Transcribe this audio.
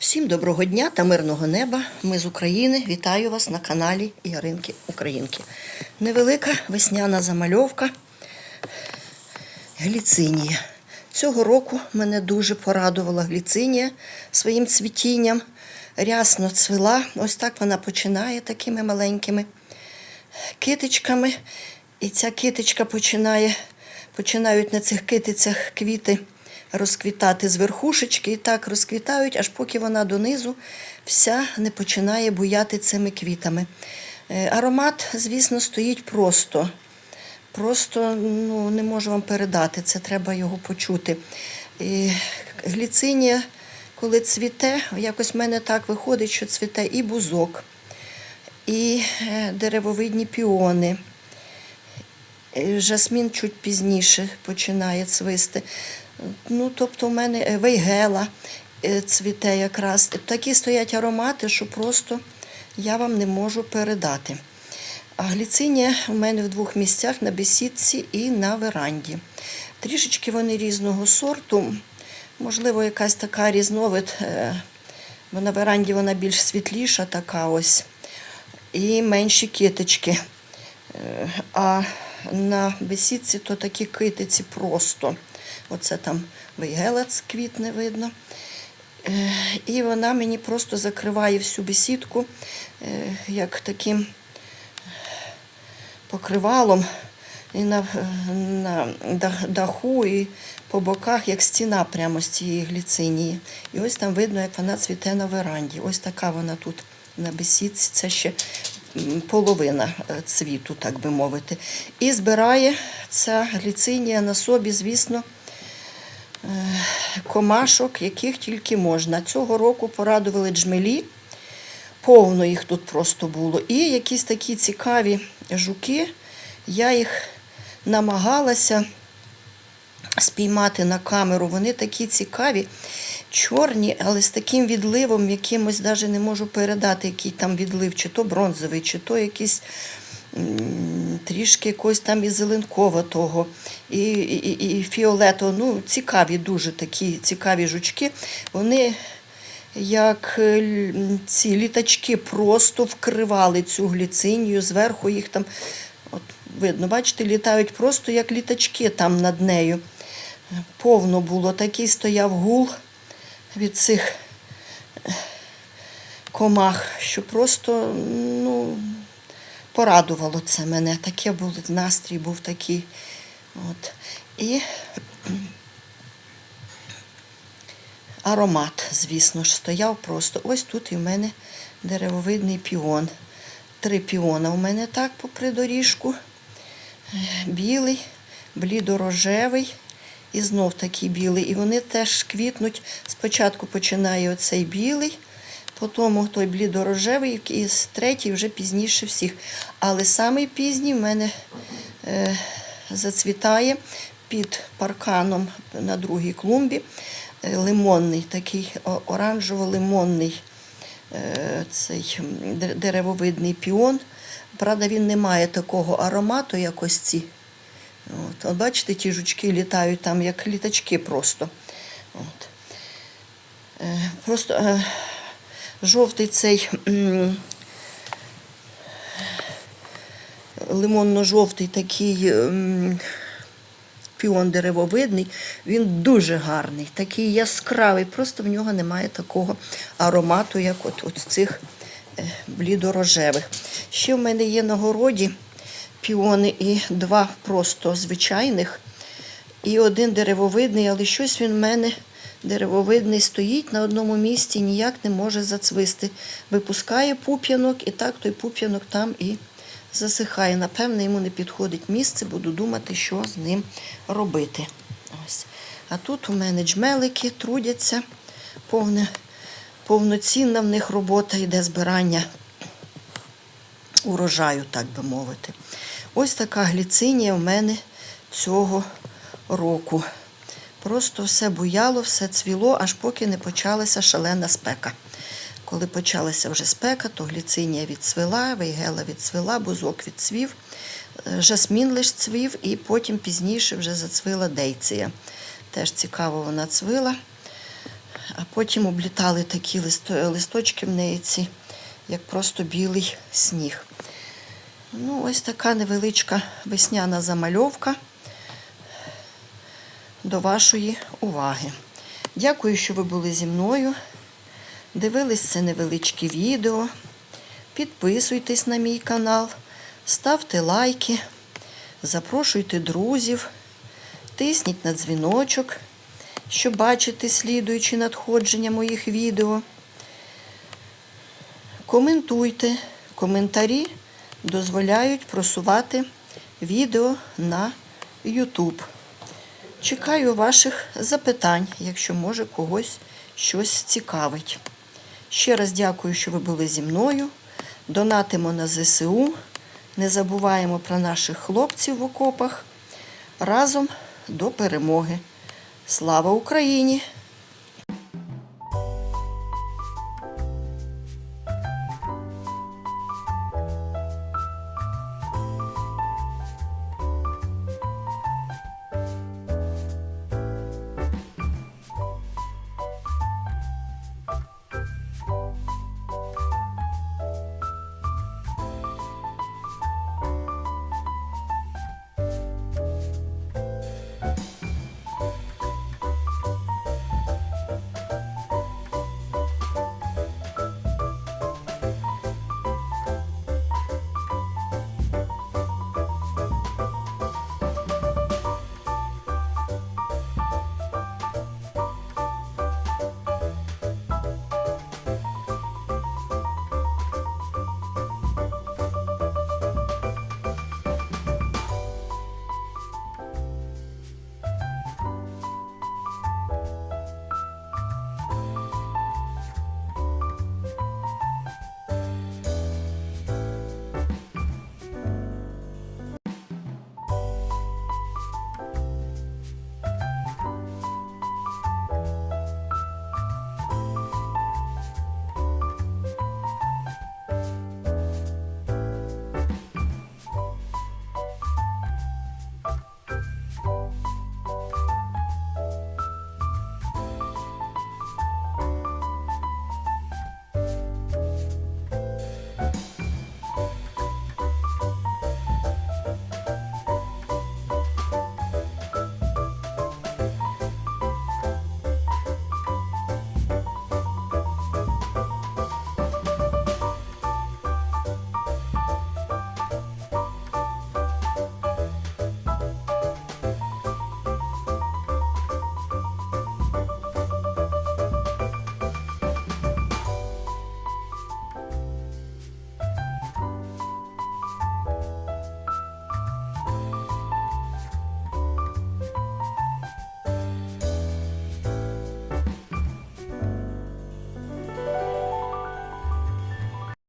Всім доброго дня та мирного неба. Ми з України. Вітаю вас на каналі Яринки Українки. Невелика весняна замальовка гліцинія. Цього року мене дуже порадувала гліцинія своїм цвітінням. Рясно цвіла. Ось так вона починає такими маленькими китичками. І ця китичка починає, починають на цих китицях квіти розквітати з верхушечки і так розквітають, аж поки вона донизу вся не починає буяти цими квітами. Е, Аромат, звісно, стоїть просто. Просто ну, не можу вам передати, це треба його почути. І гліцинія, коли цвіте, якось в мене так виходить, що цвіте і бузок, і е, деревовидні піони. Е, Жасмін чуть пізніше починає цвисти. Ну, тобто, в мене е, вейгела е, цвіте якраз. Такі стоять аромати, що просто я вам не можу передати. А гліцинія у мене в двох місцях на бесідці і на веранді. Трішечки вони різного сорту. Можливо, якась така різновид, на веранді вона більш світліша, така ось, і менші китички. Е, А на бесідці то такі китиці просто. Оце там вейгелець квітне видно. Е, І вона мені просто закриває всю бесідку е, як таким покривалом і на, на даху, і по боках, як стіна прямо з цієї гліцинії. І ось там видно, як вона цвіте на веранді. Ось така вона тут на бесідці. Це ще половина е, цвіту, так би мовити. І збирає ця гліцинія на собі, звісно, е, комашок, яких тільки можна. Цього року порадували джмелі. Повно їх тут просто було. І якісь такі цікаві жуки. Я їх намагалася спіймати на камеру. Вони такі цікаві, чорні, але з таким відливом, якимось навіть не можу передати, який там відлив, чи то бронзовий, чи то якийсь трішки якогось там і зеленковатого, і, і, і фіолетового. Ну, цікаві, дуже такі цікаві жучки. Вони як е, ці літачки просто вкривали цю гліцинію, зверху їх там, от видно, бачите, літають просто як літачки там над нею. Повно було, такий стояв гул від цих комах, що просто ну, порадувало це мене. Таке був настрій був такий. От. І аромат, звісно ж, стояв просто. Ось тут і в мене деревовидний піон. Три піона у мене так попри доріжку. Е, Білий, блідорожевий і знов такий білий. І вони теж квітнуть. Спочатку починає оцей білий, потім той блідорожевий, і третій вже пізніше всіх. Але самий пізній в мене е, зацвітає під парканом на другій клумбі. Е, Лимонний, такий оранжево-лимонний е, цей деревовидний піон. Правда, він не має такого аромату, як ось ці. От, от бачите, ті жучки літають там, як літачки просто. От. Е, Просто е, жовтий цей м, лимонно-жовтий такий м, піон деревовидний, він дуже гарний, такий яскравий, просто в нього немає такого аромату, як от, от цих е, блідорожевих. Ще в мене є на городі піони і два просто звичайних, і один деревовидний, але щось він в мене деревовидний стоїть на одному місці, ніяк не може зацвисти. Випускає пуп'янок, і так той пуп'янок там і засихає. Напевне, йому не підходить місце, буду думати, що з ним робити. Ось. А тут у мене джмелики трудяться, повне, повноцінна в них робота йде збирання урожаю, так би мовити. Ось така гліцинія в мене цього року. Просто все буяло, все цвіло, аж поки не почалася шалена спека. Коли почалася вже спека, то гліцинія відцвіла, вейгела відцвіла, бузок відцвів, е, жасмін лиш цвів, і потім пізніше вже зацвіла дейція. Теж цікаво вона цвила. а потім облітали такі листочки в неї ці, як просто білий сніг. Ну, ось така невеличка весняна замальовка до вашої уваги. Дякую, що ви були зі мною. Дивились це невеличке відео. Підписуйтесь на мій канал, ставте лайки, запрошуйте друзів, тисніть на дзвіночок, щоб бачити слідуючі надходження моїх відео. Коментуйте. Коментарі дозволяють просувати відео на YouTube. Чекаю ваших запитань, якщо може когось щось цікавить. Ще раз дякую, що ви були зі мною. Донатимо на ЗСУ. Не забуваємо про наших хлопців в окопах. Разом до перемоги. Слава Україні!